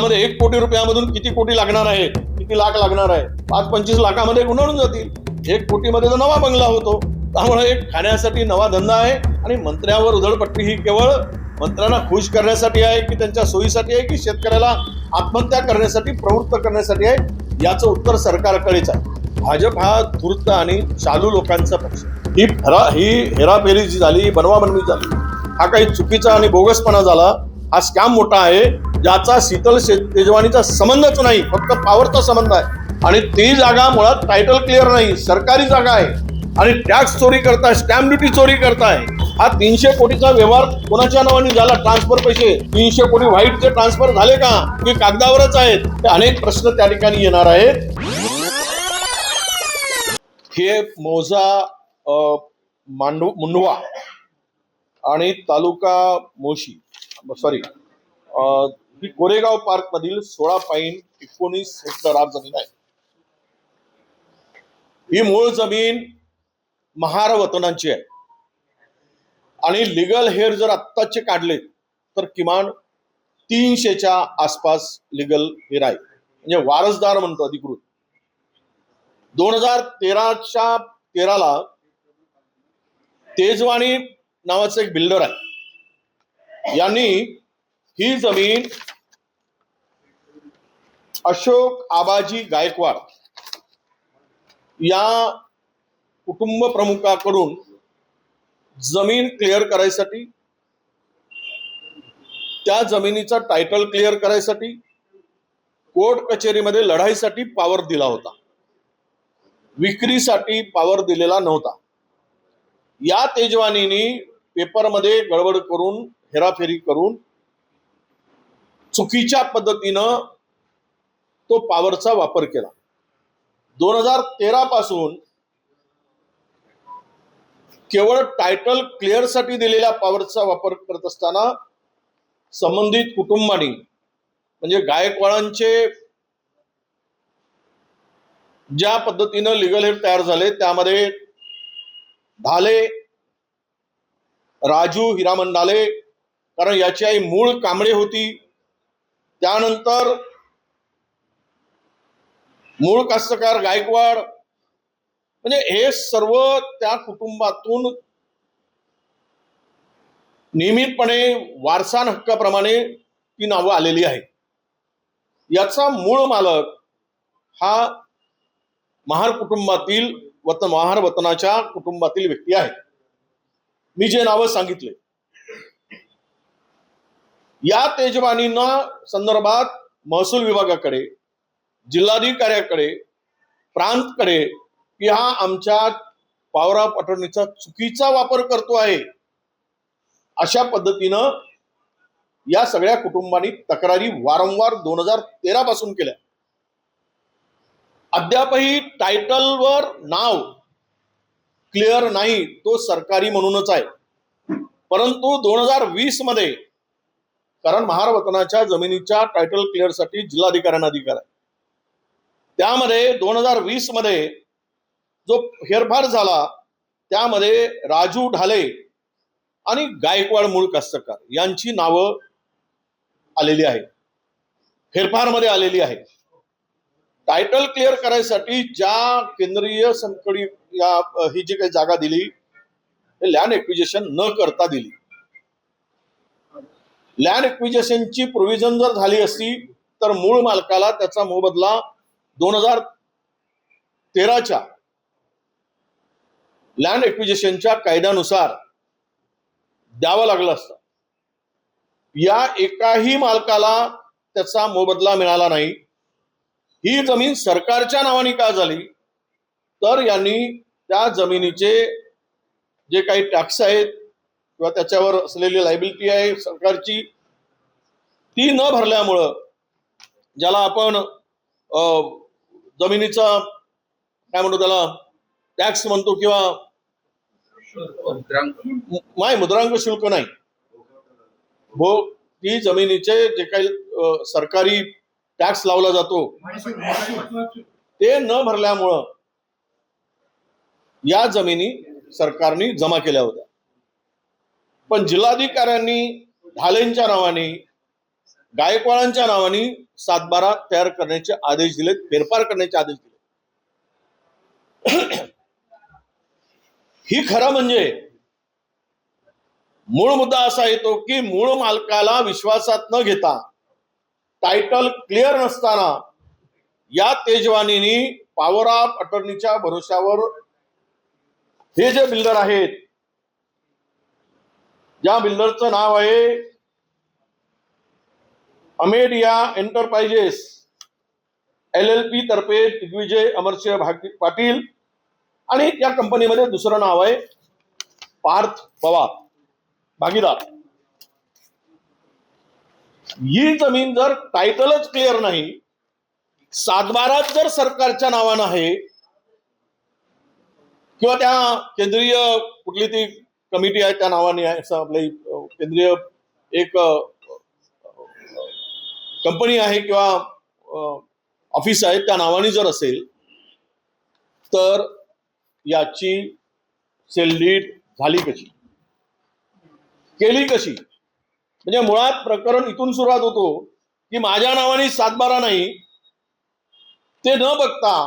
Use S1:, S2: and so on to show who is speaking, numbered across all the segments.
S1: यामध्ये एक कोटी रुपयामधून किती कोटी लागणार आहे? किती लाख लागणार आहे? पाच पंचवीस लाखामध्ये गुंडाळून जातील. एक कोटीमध्ये तर नवा बंगला होतो. त्यामुळे एक खाण्यासाठी नवा धंदा आहे आणि मंत्र्यावर उधळपट्टी ही केवळ मंत्र्यांना खुश करण्यासाठी आहे की त्यांच्या सोयीसाठी आहे की शेतकऱ्याला आत्महत्या करण्यासाठी प्रवृत्त करण्यासाठी आहे? याचं उत्तर सरकारकडेच आहे. भाजप हा धूर्त आणि चालू लोकांचा पक्ष ही फरा ही हेराफेरी जी झाली बनवाबनवी झाली. हा काही चुकीचा आणि बोगसपणा झाला. हा स्कॅम मोठा आहे. ज्याचा शीतल शे- तेजवानीचा संबंधच नाही फक्त पॉवरचा संबंध आहे. आणि ती जागा मुळात टायटल क्लिअर नाही सरकारी जागा आहे. आणि टॅक्स चोरी करताय स्टॅम्प ड्युटी चोरी करताय. हा तीनशे कोटीचा व्यवहार कोणाच्या नावाने झाला? ट्रान्सफर पैसे. तीनशे कोटी व्हाईटचे ट्रान्सफर झाले का? की कागदावरच आहेत. ते अनेक प्रश्न त्या ठिकाणी येणार आहेत. हे मोजा मांडू मुंडवा आणि तालुका मोशी सॉरी ही कोरेगाव पार्क मधील सोळा पाईन एकोणीस हेक्टर आज जमीन आहे. ही मूळ जमीन महार वतनांची आहे. आणि लिगल हेअर जर आत्ताचे काढले तर किमान तीनशेच्या आसपास लिगल हेअर आहे. म्हणजे वारसदार म्हणतो अधिकृत. दोन हजार तेराच्या तेराला तेजवाणी नावाचं एक बिल्डर आहे. यांनी ही जमीन अशोक आबाजी गायकवाड या कुटुंब प्रमुखाकडून जमीन क्लिअर करायसाठी त्या जमिनीचा टायटल क्लिअर करायसाठी कोर्ट कचेरीमध्ये लढाईसाठी पावर दिला होता. विक्रीसाठी पावर दिलेला नव्हता. या तेजवानीनी पेपरमध्ये गडबड करून हेराफेरी करून चुकीच्या पद्धतीनं तो पॉवरचा वापर केला. दोन हजार तेरा पासून केवळ टायटल क्लिअरसाठी दिलेल्या पॉवरचा वापर करत असताना संबंधित कुटुंबांनी म्हणजे गायकवाडांचे ज्या पद्धतीनं लिगल हेड तयार झाले त्यामध्ये ढाले राजू हिरामन ढाले कारण याची आई मूळ कांबळे होती. त्यानंतर मूळ कास्तकार गायकवाड म्हणजे हे सर्व त्या कुटुंबातून नियमितपणे वारसान हक्काप्रमाणे ती नावं आलेली आहेत. याचा मूळ मालक हा महार कुटुंबातील वतन महार वतनाच्या कुटुंबातील व्यक्ती आहे. मी जे नावं सांगितले या तेजवानींना संदर्भात महसूल विभागाकडे जिल्हाधिकाऱ्याकडे प्रांतकडे की हा आमच्या पावरा पाठवणीचा चुकीचा वापर करतो आहे अशा पद्धतीनं या सगळ्या कुटुंबांनी तक्रारी वारंवार दोन हजार तेरा पासून केल्या. अद्यापही टायटलवर नाव क्लिअर नाही तो सरकारी म्हणूनच आहे. परंतु दोन हजार वीसमध्ये कारण महार वतनाच्या जमिनीच्या टायटल क्लिअरसाठी जिल्हाधिकाऱ्यांना अधिकार आहे. त्यामध्ये दोन हजार वीसमध्ये जो फेरफार झाला त्यामध्ये राजू ढाले आणि गायकवाड मूळ कास्तकार यांची नावं आलेली आहेत. फेरफारमध्ये आलेली आहे टायटल क्लिअर करायसाठी ज्या केंद्रीय संकडी या ही जी काही जागा दिली हे लँड एक्विजेशन न करता दिली. लँड एक्विजेशनची प्रोव्हिजन जर झाली असती तर मूळ मालकाला त्याचा मोबदला दोन हजार तेराच्या लँड एक्विजेशनच्या कायद्यानुसार द्यावं लागलं असतं. या एकाही मालकाला त्याचा मोबदला मिळाला नाही. ही जमीन सरकारच्या नावाने का झाली? तर यांनी त्या जमिनीचे जे काही टॅक्स आहेत किंवा त्याच्यावर असलेली लायबिलिटी आहे सरकारची ती न भरल्यामुळं ज्याला आपण जमिनीचा काय म्हणतो त्याला टॅक्स म्हणतो किंवा नाही मुद्रांक शुल्क नाही. हो ती जमिनीचे जे काही सरकारी टॅक्स लावला जातो ते न भरल्यामुळं या जमिनी सरकारने जमा केल्या होत्या. पण जिल्हाधिकाऱ्यांनी ढालेंच्या नावाने गायकवाडांच्या नावाने सातबारा तयार करण्याचे आदेश दिले फेरफार करण्याचे आदेश दिले ही खरं म्हणजे मूळ मुद्दा असा येतो की मूळ मालकाला विश्वासात न घेता टायटल क्लिअर नसताना या तेजवानीनी पॉवर ऑफ अटर्नीच्या भरोश्यावर हे जे बिल्डर आहेत ज्या बिल्डरचं नाव आहे Amadea enterprises L L P तर्फे दिग्विजय अमरसिंह पाटील आणि त्या कंपनीमध्ये दुसरं नाव आहे पार्थ पवार भागीदार. ही जमीन जर टायटलच क्लिअर नाही सातबारात जर सरकारच्या नावानं आहे किंवा त्या केंद्रीय कुठली ती कमिटी आहे त्या नावाने आहे असं आपली केंद्रीय एक कंपनी आहे किंवा ऑफिस आहे त्या नावाने जर असेल तर याची सेल सेलडीड झाली कशी? केली कशी? म्हणजे मुळात प्रकरण इथून सुरुवात होतो की माझ्या नावाने सातबारा नाही ते न बघता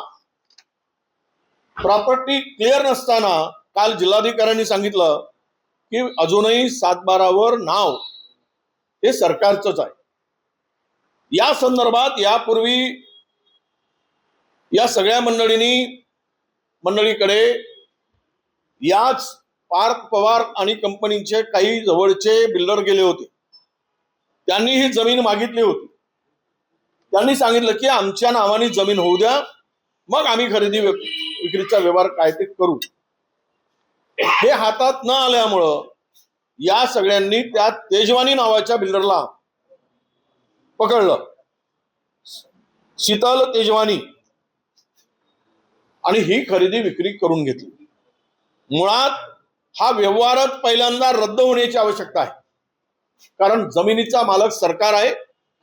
S1: प्रॉपर्टी क्लिअर नसताना काल जिल्हाधिकाऱ्यांनी सांगितलं की अजूनही सातबारावर नाव हे सरकारचंच आहे. या संदर्भात यापूर्वी या सगळ्या मंडळींनी मंडळीकडे याच पार्थ पवार आणि कंपनीचे काही जवळचे बिल्डर गेले होते. त्यांनी ही जमीन मागितली होती. त्यांनी सांगितलं की आमच्या नावाने जमीन होऊ द्या मग आम्ही खरेदी विक्रीचा व्यवहार काय ते करू. हे हातात न आल्यामुळं या सगळ्यांनी त्या तेजवानी नावाच्या बिल्डरला पकडलं. शीतल तेजवानी आणि ही खरेदी विक्री करून घेतली. मुळात हा व्यवहारच पहिल्यांदा रद्द होण्याची आवश्यकता आहे. कारण जमिनीचा मालक सरकार आहे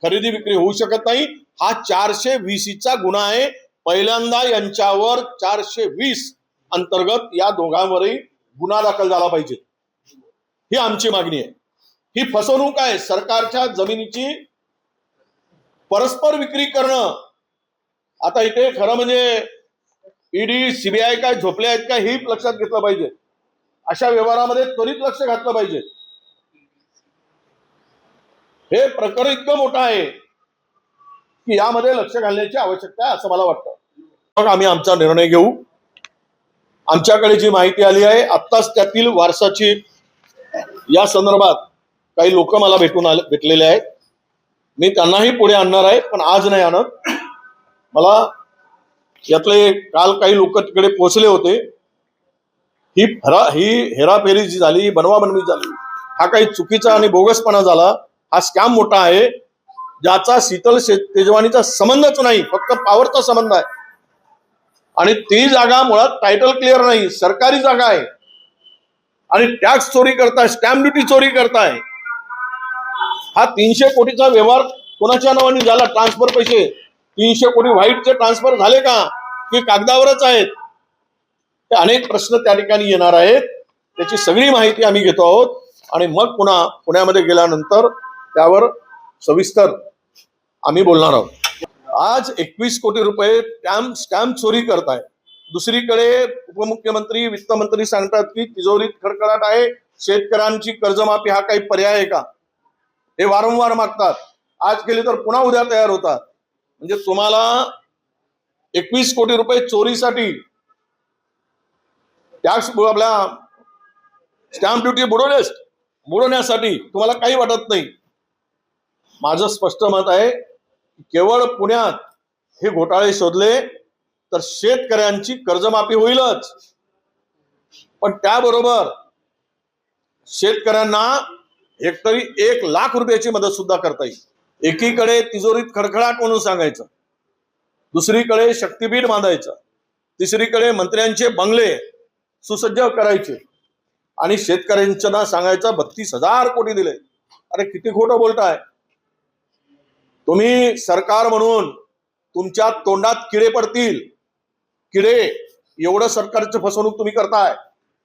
S1: खरेदी विक्री होऊ शकत नाही. हा चारशे वीसीचा गुन्हा आहे. पहिल्यांदा यांच्यावर चारशे वीस अंतर्गत या दोघांवरही गुन्हा दाखल झाला पाहिजे. ही आमची मागणी आहे. ही फसवणूक आहे. सरकारच्या जमिनीची परस्पर विक्री करणं. आता इथे खरं म्हणजे ईडी सीबीआय काय झोपले आहेत का हे लक्षात घेतलं पाहिजे. अशा व्यवहारामध्ये त्वरित लक्ष घातलं पाहिजे. हे प्रकरण इतकं मोठं आहे की यामध्ये लक्ष घालण्याची आवश्यकता आहे असं मला वाटतं. मग आम्ही आमचा निर्णय घेऊ. आमच्याकडे जी माहिती आली आहे आत्ताच त्यातील वारसाची या संदर्भात काही लोक मला भेटून आले भेटलेले आहेत. मी त्यांनाही पुढे आणणार आहे पण आज नाही आणत. मला यातले काल काही लोक तिकडे पोहोचले होते. ही फरा ही हेराफेरी जी झाली ही बनवाबनवी झाली हा काही चुकीचा आणि बोगसपणा झाला हा स्कॅम मोठा आहे. ज्याचा शीतल तेजवानीचा संबंधच नाही फक्त पॉवरचा संबंध आहे. आणि ती जागा मुळात टायटल क्लिअर नाही सरकारी जागा आहे. आणि टॅक्स चोरी करताय स्टॅम्प ड्युटी चोरी करताय. हा तीनशे कोटीचा व्यवहार कोणाच्या नावाने झाला? ट्रान्सफर पैसे. तीनशे कोटी व्हाईटचे ट्रान्सफर झाले का? की कागदावरच आहेत? हे अनेक प्रश्न त्या ठिकाणी येणार आहेत. त्याची सगळी माहिती आम्ही घेतो आहोत. आणि मग पुन्हा पुण्यामध्ये गेल्यानंतर त्यावर सविस्तर आम्ही बोलणार आहोत. आज एकवीस कोटी रुपये स्टॅम्प स्टॅम्प चोरी करताय. दुसरीकडे उपमुख्यमंत्री वित्तमंत्री सांगतात की तिजोरीत खडखडाट आहे. शेतकऱ्यांची कर्जमाफी हा काही पर्याय आहे का? हे वारंवार मागतात. आज केली तर पुन्हा उद्या तयार होतात. म्हणजे तुम्हाला एकवीस कोटी रुपये चोरीसाठी टॅक्स आपल्या स्टॅम्प ड्युटी बुडवण्यास बुडवण्यासाठी तुम्हाला काही वाटत नाही. माझं स्पष्ट मत आहे केवळ पुण्यात हे घोटाळे शोधले तर शेतकऱ्यांची कर्जमाफी होईलच. पण त्याबरोबर शेतकऱ्यांना हेक्टरी एक लाख रुपयाची मदत सुद्धा करता येईल. एकीकडे तिजोरीत खडखडाट म्हणून सांगायचं दुसरीकडे शक्तीपीठ बांधायचं तिसरीकडे मंत्र्यांचे बंगले सुसज्ज करायचे आणि शेतकऱ्यांच्या सांगायचं बत्तीस हजार कोटी दिले. अरे किती खोटं बोलताय. तुम्ही सरकार म्हणून तुमच्या तोंडात किडे पडतील. किडे एवढं सरकारची फसवणूक तुम्ही करताय.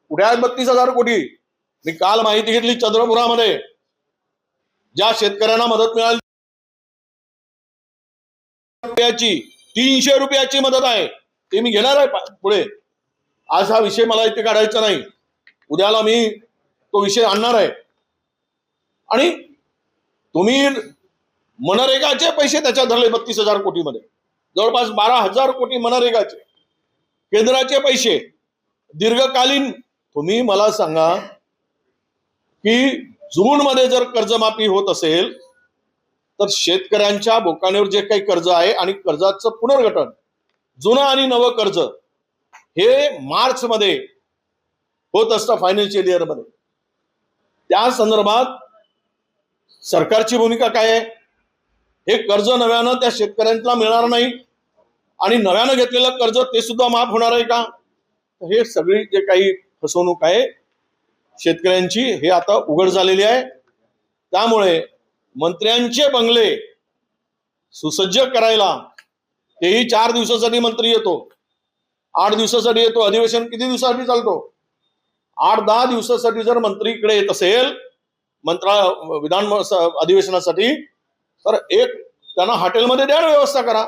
S1: कुठे आहेत बत्तीस हजार कोटी? मी काल माहिती घेतली चंद्रपुरामध्ये. ज्या शेतकऱ्यांना मदत मिळाली रुपयाची तीनशे रुपयाची मदत आहे. ते मी घेणार आहे पुढे. आज हा विषय मला इथे काढायचा नाही. उद्याला मी तो विषय आणणार आहे. आणि तुम्ही मनरेगाचे पैसे त्याच्यात धरले बत्तीस हजार कोटीमध्ये. जवळपास बारा हजार कोटी मनरेगाचे. केंद्राचे पैसे. दीर्घकालीन तुम्ही मला सांगा की जून मध्ये जर कर्जमाफी होत असेल तर शेतकऱ्यांच्या बोकानेवर जे काही कर्ज आहे आणि कर्जाचं पुनर्गठन जुनं आणि नवं कर्ज हे मार्च मध्ये होत असतं फायनान्शियल इयरमध्ये. त्या संदर्भात सरकारची भूमिका काय आहे? हे कर्ज नव्यानं त्या शेतकऱ्यांना मिळणार नाही आणि नव्यानं घेतलेलं कर्ज ते सुद्धा माफ होणार आहे का? हे सगळी जे काही फसवणूक आहे शेतकऱ्यांची हे आता उघड झालेली आहे. त्यामुळे मंत्र्यांचे बंगले सुसज्ज करायला तेही चार दिवसासाठी मंत्री येतो. आठ दिवसासाठी येतो. अधिवेशन किती दिवसासाठी चालतो? आठ दहा दिवसासाठी जर मंत्री इकडे येत असेल मंत्रा विधान अधिवेशनासाठी तर एक त्यांना हॉटेलमध्ये द्या व्यवस्था करा.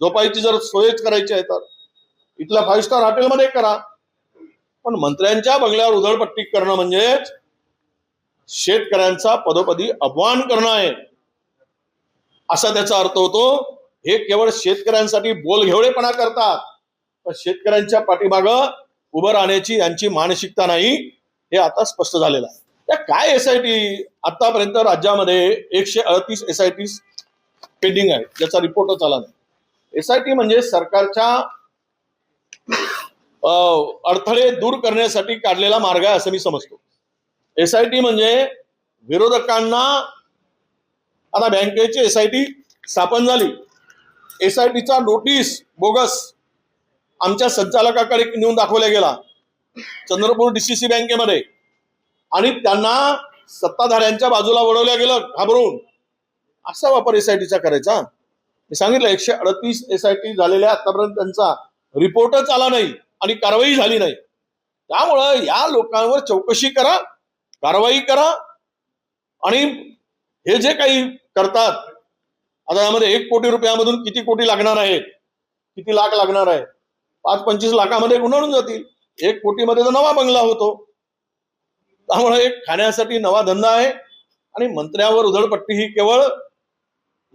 S1: झोपायची जर सोयच करायची आहे तर. इथल्या फाईव्ह स्टार हॉटेलमध्ये करा. पण मंत्र्यांच्या बंगल्यावर उधळपट्टी करणं म्हणजेच शेतकऱ्यांचा पदोपदी अपमान करणं आहे. असा त्याचा अर्थ होतो हे केवळ शेतकऱ्यांसाठी बोलघेवळेपणा करतात पण शेतकऱ्यांच्या पाठीमाग उभं राहण्याची यांची मानसिकता नाही हे आता स्पष्ट झालेलं आहे. त्या काय एस आय टी आतापर्यंत राज्यामध्ये एकशे अडतीस एस आय टी पेंडिंग आहे ज्याचा रिपोर्टच आला नाही. एस आय टी म्हणजे सरकारच्या अडथळे दूर करण्यासाठी काढलेला मार्ग आहे असं मी समजतो. एस आय टी म्हणजे विरोधकांना आता बँकेची एस आय टी स्थापन झाली. एस आय टीचा नोटीस बोगस आमच्या संचालकाकडे नेऊन दाखवला गेला. चंद्रपूर डीसीसी बँकेमध्ये. आणि त्यांना सत्ताधाऱ्यांच्या बाजूला वळवल्या गेलं घाबरून. असा वापर एस आय टीचा करायचा. मी सांगितलं एकशे अडतीस एस आय टी झालेल्या आतापर्यंत त्यांचा रिपोर्टच आला नाही. आणि कारवाई झाली नाही. त्यामुळं या लोकांवर चौकशी करा कारवाई करा आणि हे जे काही करतात आता यामध्ये एक कोटी रुपयामधून किती कोटी लागणार आहे? किती लाख लागणार आहे? पाच पंचवीस लाखामध्ये गुंडाळून जातील. एक कोटीमध्ये तर नवा बंगला होतो. त्यामुळे एक खाण्यासाठी नवा धंदा आहे आणि मंत्र्यावर उधळपट्टी ही केवळ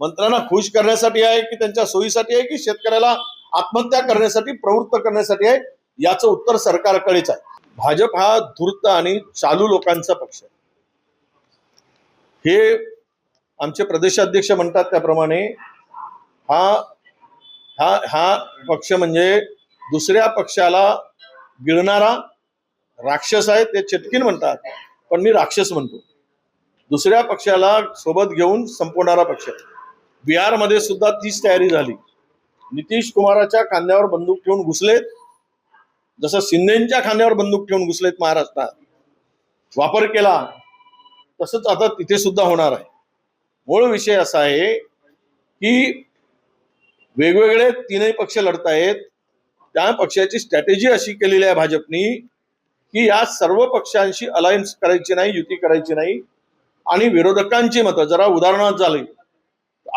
S1: मंत्र्यांना खुश करण्यासाठी आहे की त्यांच्या सोयीसाठी आहे की शेतकऱ्याला आत्महत्या करण्यासाठी प्रवृत्त करण्यासाठी आहे याचं उत्तर सरकारकडेच आहे. भाजप हा धूर्त आणि चालू लोकांचा पक्ष आहे. हे आमचे प्रदेशाध्यक्ष म्हणतात त्याप्रमाणे हा हा हा पक्ष म्हणजे दुसऱ्या पक्षाला गिळणारा राक्षस आहे ते चटकीन म्हणतात पण मी राक्षस म्हणतो. दुसऱ्या पक्षाला सोबत घेऊन संपवणारा पक्ष आहे. बिहारमध्ये सुद्धा तीच तयारी झाली. नितीश कुमाराच्या खांद्यावर बंदूक ठेवून घुसलेत. जसं शिंदेच्या खांद्यावर बंदूक ठेवून घुसलेत महाराष्ट्रात. वापर केला. तसंच आता तिथे सुद्धा होणार आहे. मूळ विषय असा आहे की वेगवेगळे तीनही पक्ष लढतायत त्या पक्षाची स्ट्रॅटेजी अशी केलेली आहे भाजपनी की या सर्व पक्षांशी अलायन्स करायची नाही युती करायची नाही. आणि विरोधकांची मतं जरा उदाहरणार्थ झाली.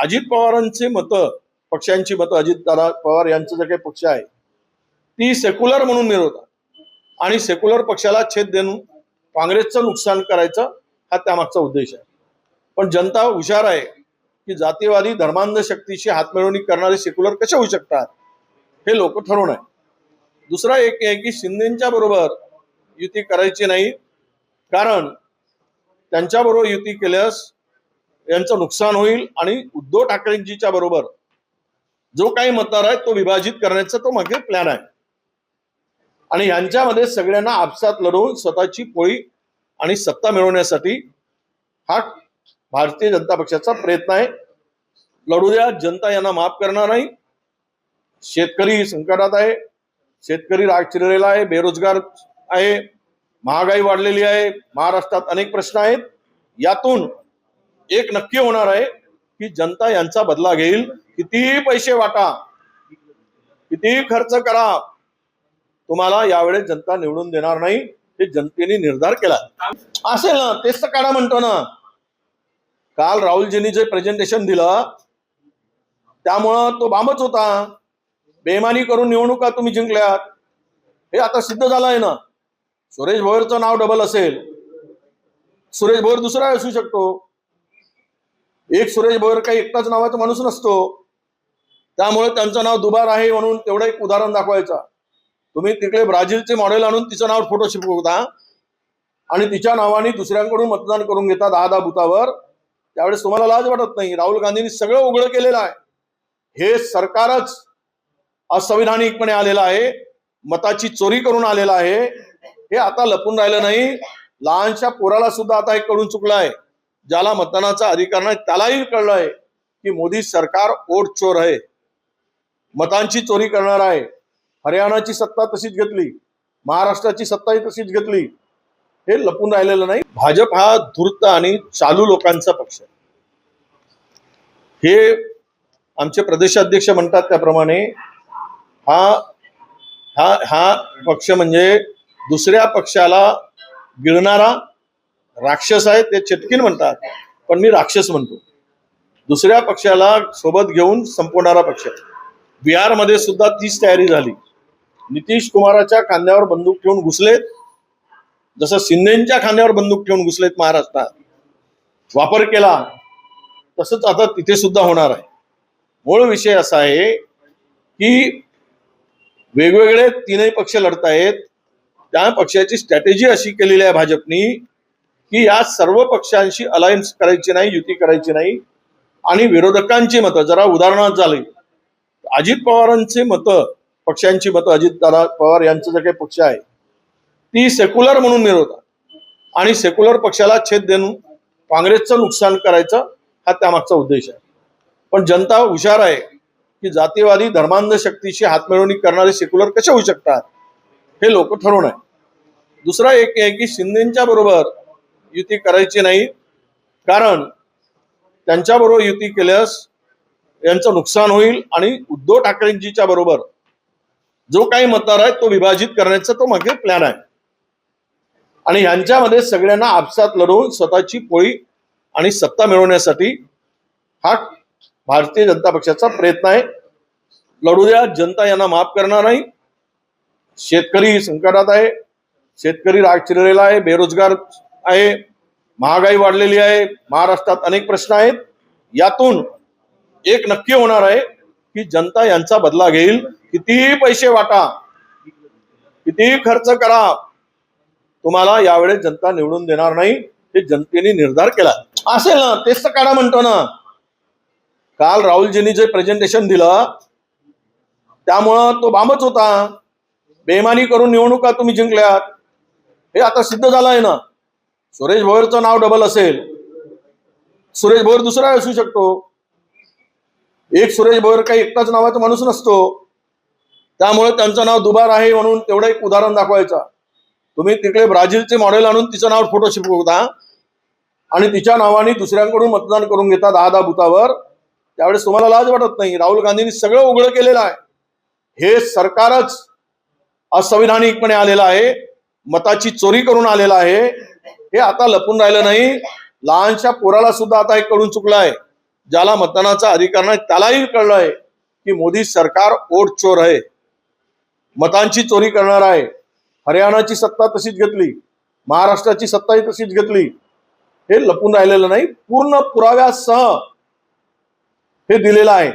S1: अजित पवारांची मतं पक्षांची मतं अजित दादा पवार यांचं जे काही पक्ष आहे ती सेक्युलर म्हणून मिळवतात आणि सेक्युलर पक्षाला छेद देऊन काँग्रेसचं नुकसान करायचं हा त्यामागचा उद्देश आहे. पण जनता हुशार आहे की जातीवादी धर्मांध शक्तीशी हातमिळवणी करणारे सेक्युलर कसे होऊ शकतात हे लोक ठरवून आहे. दुसरा एक आहे की शिंदेच्या बरोबर युती करायची नाही कारण त्यांच्याबरोबर युती केल्यास यांचं नुकसान होईल आणि उद्धव ठाकरेंजीच्या बरोबर जो काही मतदार आहे तो विभाजित करण्याचा तो मागे प्लॅन आहे. आणि यांच्यामध्ये सगळ्यांना आपसात लढवून स्वतःची पोळी आणि सत्ता मिळवण्यासाठी हा भारतीय जनता पक्षाचा प्रयत्न आहे. लढू द्या जनता यांना माफ करणार नाही. शेतकरी संकटात आहे. शेतकरी राग चिरलेला आहे बेरोजगार आहे महागाई वाढलेली आहे. महाराष्ट्रात अनेक प्रश्न आहेत. यातून एक नक्की होणार आहे की जनता यांचा बदला घेईल. कितीही पैसे वाटा. कितीही खर्च करा. तुम्हाला यावेळेस जनता निवडून देणार नाही. हे जनतेने निर्धार केला. असेल ना तेच तर काढा म्हणतो ना. काल राहुलजींनी जे प्रेझेंटेशन दिलं त्यामुळं तो बांबच होता. बेमानी करून निवडणुका तुम्ही जिंकल्यात. हे आता सिद्ध झालं आहे ना. सुरेश भोयरचं नाव डबल असेल. सुरेश भोयर दुसरा असू शकतो. एक सुरेश भोयर काही एकटाच नावाचा माणूस नसतो. त्यामुळे त्यांचं नाव दुबार आहे म्हणून तेवढं एक उदाहरण दाखवायचं. तुम्ही तिकडे ब्राझीलचे मॉडेल आणून तिचं नाव फोटो शिकवता आणि तिच्या नावाने दुसऱ्यांकडून मतदान करून घेता दहा दहा बुथावर त्यावेळेस तुम्हाला लाज वाटत नाही. राहुल गांधींनी सगळं उघड केलेलं आहे. हे सरकारच असंविधानिकपणे आलेलं आहे. मताची चोरी करून आलेलं आहे. हे आता लपून राहिलं नाही. लहानशा पोराला सुद्धा आता हे कळून चुकलं आहे. ज्याला मतदानाचा अधिकार नाही त्यालाही कळलं आहे की मोदी सरकार ओट चोर आहे. मतांची चोरी करणार आहे. हरियाणाची सत्ता तशीच घेतली. महाराष्ट्राची सत्ताही तशीच घेतली. हे लपून राहिलेलं नाही. भाजप हा धूर्त आणि चालू लोकांचा पक्ष आहे. हे आमचे प्रदेशाध्यक्ष म्हणतात त्याप्रमाणे हा हा हा पक्ष म्हणजे दुसऱ्या पक्षाला गिळणारा राक्षस आहे ते चटकीन म्हणतात पण मी राक्षस म्हणतो. दुसऱ्या पक्षाला सोबत घेऊन संपवणारा पक्ष. बिहारमध्ये सुद्धा तीच तयारी झाली. नितीश कुमाराच्या खांद्यावर बंदूक ठेवून घुसलेत. जसं शिंदेच्या खांद्यावर बंदूक ठेवून घुसलेत महाराष्ट्रात. वापर केला. तसंच आता तिथे सुद्धा होणार आहे. मूळ विषय असा आहे की वेगवेगळे तीनही पक्ष लढतायत. त्या पक्षाची स्ट्रॅटेजी अशी केलेली आहे भाजपनी की या सर्व पक्षांशी अलायन्स करायची नाही युती करायची नाही. आणि विरोधकांची मतं जरा उदाहरणार्थ झाली. अजित पवारांचे मतं पक्षांची मतं अजित दादा पवार यांचं जे काही पक्ष आहे ती सेक्युलर म्हणून मिळवतात आणि सेक्युलर पक्षाला छेद देऊन काँग्रेसचं नुकसान करायचं हा त्यामागचा उद्देश आहे. पण जनता हुशार आहे की जातीवादी धर्मांध शक्तीशी हातमिळवणी करणारे सेक्युलर कसे होऊ शकतात हे लोक ठरवून आहे. दुसरा एक आहे की शिंदेच्या बरोबर युती करायची नाही. कारण त्यांच्याबरोबर युती केल्यास यांचं नुकसान होईल आणि उद्धव ठाकरेंजीच्या बरोबर जो काही मतदार आहे तो विभाजित करण्याचा तो मागे प्लॅन आहे. आणि यांच्यामध्ये सगळ्यांना आपसात लढवून स्वतःची पोळी आणि सत्ता मिळवण्यासाठी हा भारतीय जनता पक्षाचा प्रयत्न आहे. लढू द्या जनता यांना माफ करणार नाही. शेतकरी संकटात आहे. शेतकरी राग चिरलेला आहे बेरोजगार आहे महागाई वाढलेली आहे महाराष्ट्रात अनेक प्रश्न आहेत. यातून एक नक्की होणार आहे की जनता यांचा बदला घेईल. कितीही पैसे वाटा कितीही खर्च करा तुम्हाला यावेळेस जनता निवडून देणार नाही. हे जनतेने निर्धार केला. असेल ना तेच तर काढा म्हणतो ना. काल राहुलजींनी जे प्रेझेंटेशन दिलं त्यामुळं तो बांबच होता. बेमानी करून निवडणुका तुम्ही जिंकल्यात. हे आता सिद्ध झालं आहे ना. सुरेश भोयरचं नाव डबल असेल. सुरेश भोयर दुसरा असू शकतो. एक सुरेश भोयर काही एकटाच नावाचा माणूस नसतो. त्यामुळे त्यांचं नाव दुबार आहे म्हणून तेवढं एक उदाहरण दाखवायचं. तुम्ही तिकडे ब्राझीलचे मॉडेल आणून तिचं नाव फोटो शिकवता आणि तिच्या नावाने दुसऱ्यांकडून मतदान करून घेता दहा दहा बुथावर त्यावेळेस तुम्हाला लाज वाटत नाही. राहुल गांधींनी सगळं उघड केलेलं आहे. हे सरकारच असंविधानिकपणे आलेलं आहे. मताची चोरी करून आलेलं आहे. हे आता लपून राहिलं नाही. लहानशा पोराला सुद्धा आता हे कळून चुकलं आहे ज्याला मतदानाचा अधिकार नाही त्यालाही कळलं आहे की मोदी सरकार ओट चोर आहे. मतांची चोरी करणार आहे. हरियाणाची सत्ता तशीच घेतली. महाराष्ट्राची सत्ताही तशीच घेतली. हे लपून राहिलेलं नाही. पूर्ण पुराव्यासह हे दिलेलं आहे.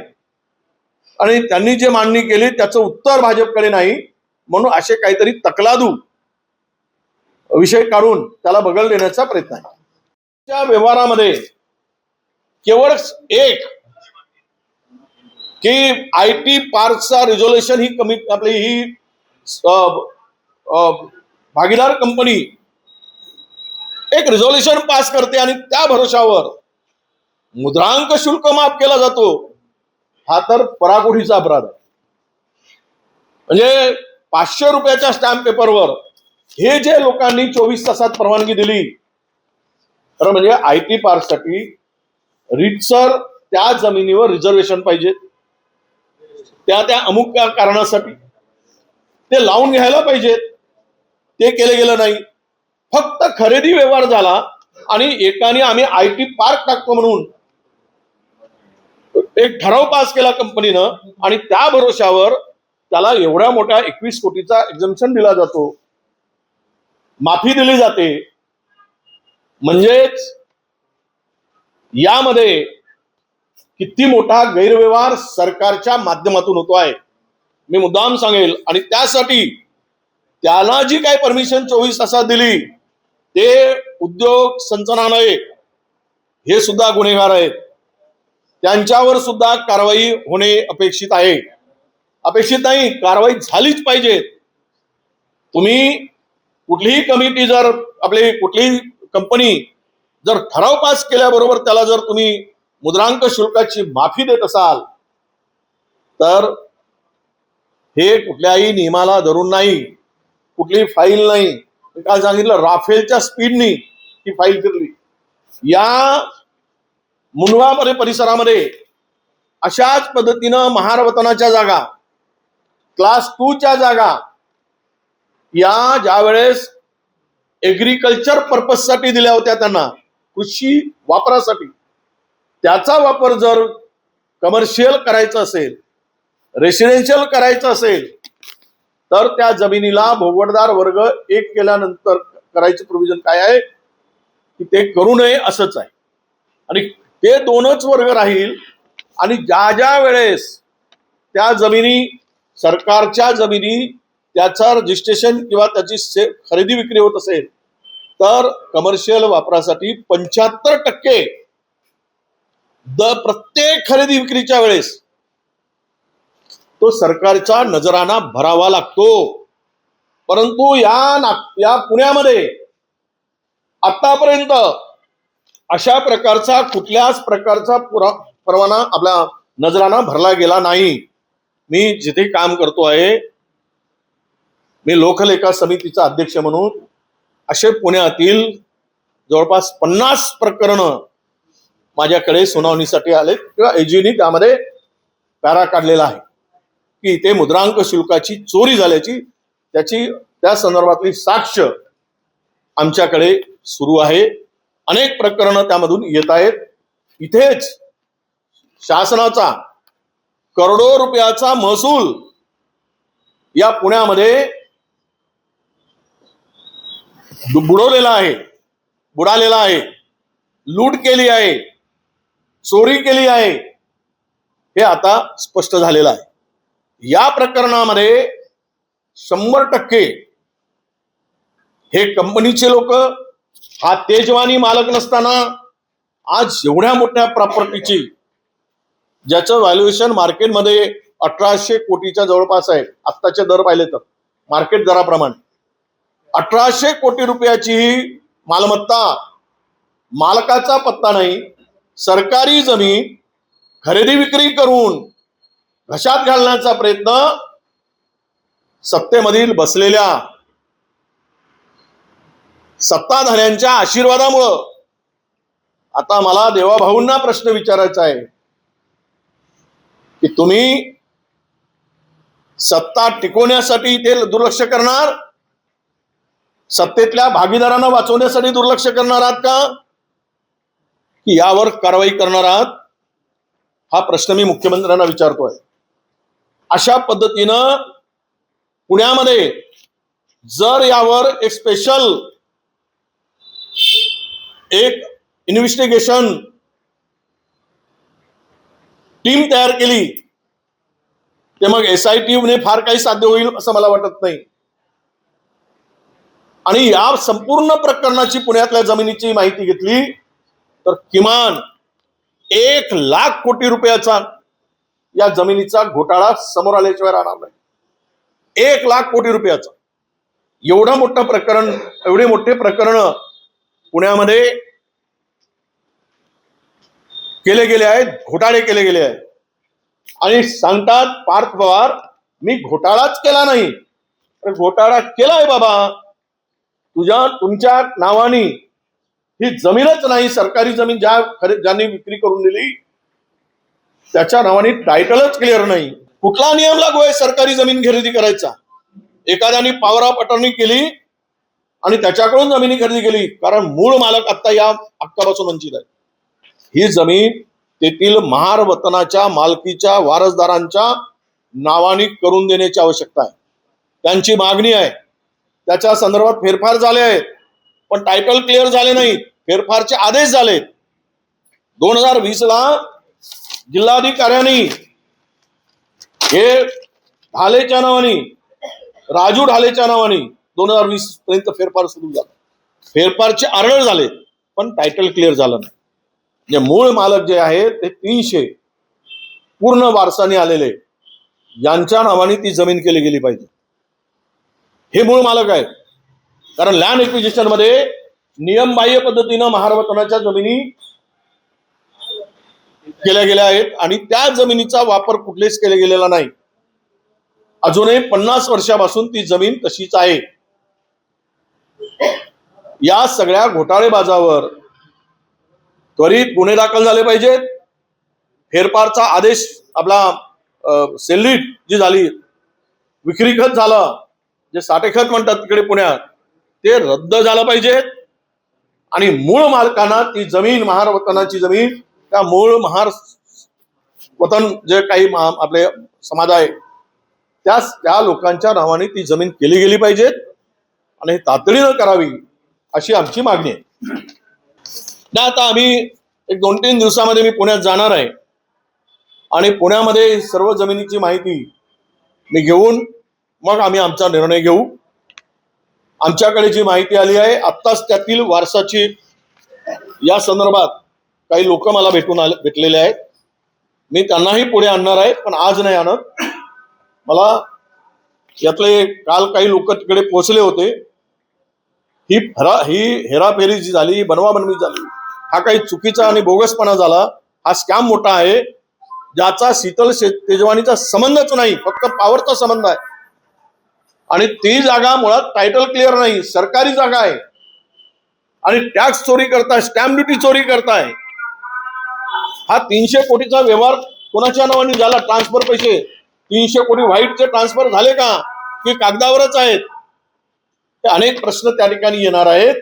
S1: आणि त्यांनी जे मांडणी केली त्याचं उत्तर भाजपकडे नाही. म्हणून असे काहीतरी तकलादू विषय काढून त्याला बगल देण्याचा प्रयत्न आहे. त्या व्यवहारामध्ये केवळ एक की आय टी पार्कचा रिझोल्युशन ही कमी आपली ही भागीदार कंपनी एक रिझोल्युशन पास करते आणि त्या भरोशावर मुद्रांक शुल्क माफ केला जातो. हा तर पराकोटीचा अपराध आहे. म्हणजे पाचशे रुपयाच्या स्टॅम्प पेपरवर हे जे लोकांनी चोवीस तासात परवानगी दिली तर म्हणजे आय टी पार्कसाठी रीतसर त्या जमिनीवर रिझर्वेशन पाहिजे. त्या त्या अमुक त्या कारणासाठी. ते लावून घ्यायला पाहिजेत ते केलं गेलं नाही. फक्त खरेदी व्यवहार झाला आणि एकाने आम्ही आय टी पार्क टाकतो म्हणून एक ठराव पास केला कंपनीनं आणि त्या भरोश्यावर त्याला एवढ्या मोठ्या एकवीस कोटीचा एक्झम्पन दिला जातो. माफी दिली जाते. म्हणजेच यामध्ये किती मोठा गैरव्यवहार सरकारच्या माध्यमातून होतो आहे. मी मुद्दाम सांगेल. आणि त्यासाठी त्याला जी काही परमिशन चोवीस तासात दिली ते उद्योग संचनालय हे सुद्धा गुन्हेगार आहेत. त्यांच्यावर सुद्धा कारवाई होणे अपेक्षित आहे. अपेक्षित नाही कारवाई झालीच पाहिजे. तुम्ही कुठलीही कमिटी जर आपली कुठलीही कंपनी जर ठराव पास केल्याबरोबर त्याला जर तुम्ही मुद्रांक शुल्काची माफी देत असाल तर हे कुठल्याही नियमाला धरून नाही कुठली फाईल नाही. काल सांगितलं राफेलच्या स्पीडनी ही फाईल फिरली. या मुनवामध्ये परिसरामध्ये अशाच पद्धतीनं महारवतनाच्या जागा क्लास टूच्या जागा या ज्या वेळेस एग्रीकल्चर पर्पजसाठी दिल्या होत्या त्यांना कृषी वापरासाठी. त्याचा वापर जर कमर्शियल करायचा असेल रेसिडेन्शियल करायचं असेल तर त्या जमिनीला भोगवटदार वर्ग एक केल्यानंतर करायचं प्रोव्हिजन काय आहे? की ते करू नये असंच आहे. आणि ते दोनच वर्ग राहील आणि ज्या ज्या वेळेस त्या जमिनी सरकारच्या जमिनी त्याचा रजिस्ट्रेशन किंवा त्याची से खरेदी विक्री होत असेल तर कमर्शियल वापरासाठी पंच्याहत्तर टक्के द प्रत्येक खरेदी विक्रीच्या वेळेस तो सरकारचा नजराना भरावा लागतो. परंतु या नाग या पुण्यामध्ये आतापर्यंत अशा प्रकारचा कुठल्याच प्रकारचा पुरा परवाना आपला नजराना भरला गेला नाही. मी जिथे काम करतो आहे मी लोकलेखा समितीचा अध्यक्ष म्हणून असे पुण्यातील जवळपास पन्नास प्रकरणं माझ्याकडे सुनावणीसाठी आले किंवा एजीनी त्यामध्ये पॅरा काढलेला आहे. की इथे मुद्रांक शुल्काची चोरी झाल्याची त्याची त्या संदर्भातली साक्ष आमच्याकडे सुरू आहे. अनेक प्रकरणं त्यामधून येत आहेत. इथेच शासनाचा करोडो रुपयाचा महसूल या पुण्यामध्ये बुडवलेला आहे बुडालेला आहे लूट केली आहे चोरी केली आहे हे आता स्पष्ट झालेलं आहे. या प्रकरणामध्ये शंभर टक्के हे कंपनीचे लोक हा तेजवानी मालक नसताना आज एवढ्या मोठ्या प्रॉपर्टीची ज्याचं व्हॅल्युएशन मार्केटमध्ये अठराशे कोटीच्या जवळपास आहे. आत्ताचे दर पाहिले तर. मार्केट दराप्रमाणे. अठराशे कोटी रुपयाची ही मालमत्ता मालकाचा पत्ता नाही सरकारी जमीन खरेदी विक्री करून घशात घालण्याचा प्रयत्न सत्तेमधील बसलेल्या सत्ताधाऱ्यांच्या आशीर्वादामुळं. आता मला देवाभाऊंना प्रश्न विचारायचा आहे की तुम्ही सत्ता टिकवण्यासाठी ते दुर्लक्ष करणार सत्तेतल्या भागीदारांना वाचवण्यासाठी दुर्लक्ष करणार आहात का? की यावर कारवाई करणार आहात? हा प्रश्न मी मुख्यमंत्र्यांना विचारतोय. अशा पद्धतीनं पुण्यामध्ये जर यावर एक स्पेशल एक इन्व्हेस्टिगेशन टीम तयार केली ते मग एस आय टीने फार काही साध्य होईल असं मला वाटत नाही. आणि या संपूर्ण प्रकरणाची पुण्यातल्या जमिनीची माहिती घेतली तर किमान एक लाख कोटी रुपयाचा या जमिनीचा घोटाळा समोर आल्याशिवाय राहणार नाही. एक लाख कोटी रुपयाचा. एवढं मोठं प्रकरण एवढे मोठे प्रकरण पुण्यामध्ये केले गेले आहेत घोटाळे केले गेले आहेत. आणि सांगतात पार्थ पवार मी घोटाळाच केला नाही. घोटाळा केलाय बाबा. तुझ्या तुमच्या नावानी ही जमीनच नाही सरकारी जमीन ज्या खरे ज्यांनी विक्री करून दिली त्याच्या नावाने टायटलच क्लिअर नाही. कुठला नियम लागू आहे सरकारी जमीन खरेदी करायचा? एखाद्याने पावरा पटवणी केली आणि त्याच्याकडून जमिनी खरेदी केली कारण मूळ मालक आता या हक्कापासून वंचित आहे. ही जमीन तेथील महार वतनाच्या मालकीच्या वारसदारांच्या नावाने करून देण्याची आवश्यकता आहे. त्यांची मागणी आहे त्याच्या संदर्भात फेरफार झाले आहेत. पण टायटल क्लिअर झाले नाही. फेरफारचे आदेश झाले दोन हजार वीस ला जिल्हाधिकाऱ्यांनी हे ढालेच्या नावाने राजू ढालेच्या नावाने दोन हजार वीस पर्यंत फेरफार सुरू झाला. फेरफारचे आरळ झाले पण टायटल क्लिअर झालं नाही. म्हणजे मूळ मालक जे आहेत ते तीनशे पूर्ण वारसाने आलेले. यांच्या नावाने ती जमीन केली गेली पाहिजे. हे मूळ मालक आहेत. कारण लँड एक्विजिशनमध्ये नियमबाह्य पद्धतीनं महारवतनाच्या जमिनी केल्या गेल्या आहेत आणि त्या जमिनीचा वापर कुठलेच केला गेलेला नाही. अजूनही पन्नास वर्षापासून ती जमीन तशीच आहे. या सगळ्या घोटाळेबाजावर त्वरित गुन्हे दाखल झाले पाहिजेत. फेरफारचा आदेश आपला सेल्लीट जी झाली विक्रीखत झालं. जे साठेखत म्हणतात तिकडे पुण्यात ते रद्द झालं पाहिजे. आणि मूळ मालकांना ती जमीन महार वतनाची जमीन त्या मूळ महार वतन जे काही आपले समाज आहे त्या त्या लोकांच्या नावाने ती जमीन केली गेली पाहिजे. आणि तातडीनं करावी अशी आमची मागणी आहे. ना आता आम्ही एक दोन तीन दिवसामध्ये मी पुण्यात जाणार आहे. आणि पुण्यामध्ये सर्व जमिनीची माहिती मी घेऊन मग आम्ही आमचा निर्णय घेऊ. आमच्याकडे जी माहिती आली आहे आत्ताच त्यातील वारसाची या संदर्भात काही लोक मला भेटून आले भेटलेले आहेत. मी त्यांनाही पुढे आणणार आहे पण आज नाही आणत. मला यातले काल काही लोक तिकडे पोहोचले होते. ही फरा ही हेराफेरी जी झाली ही बनवाबनवी झाली हा काही चुकीचा आणि बोगसपणा झाला हा स्कॅम मोठा आहे. ज्याचा शीतल तेजवानीचा संबंधच नाही फक्त पॉवरचा संबंध आहे. आणि ती जागा मुळात टायटल क्लिअर नाही सरकारी जागा आहे. आणि टॅक्स चोरी करताय स्टॅम्प ड्युटी चोरी करताय. हा तीनशे कोटीचा व्यवहार कोणाच्या नावाने झाला? ट्रान्सफर पैसे. तीनशे कोटी व्हाईटचे ट्रान्सफर झाले का? की कागदावरच आहेत? अनेक प्रश्न त्या ठिकाणी येणार आहेत.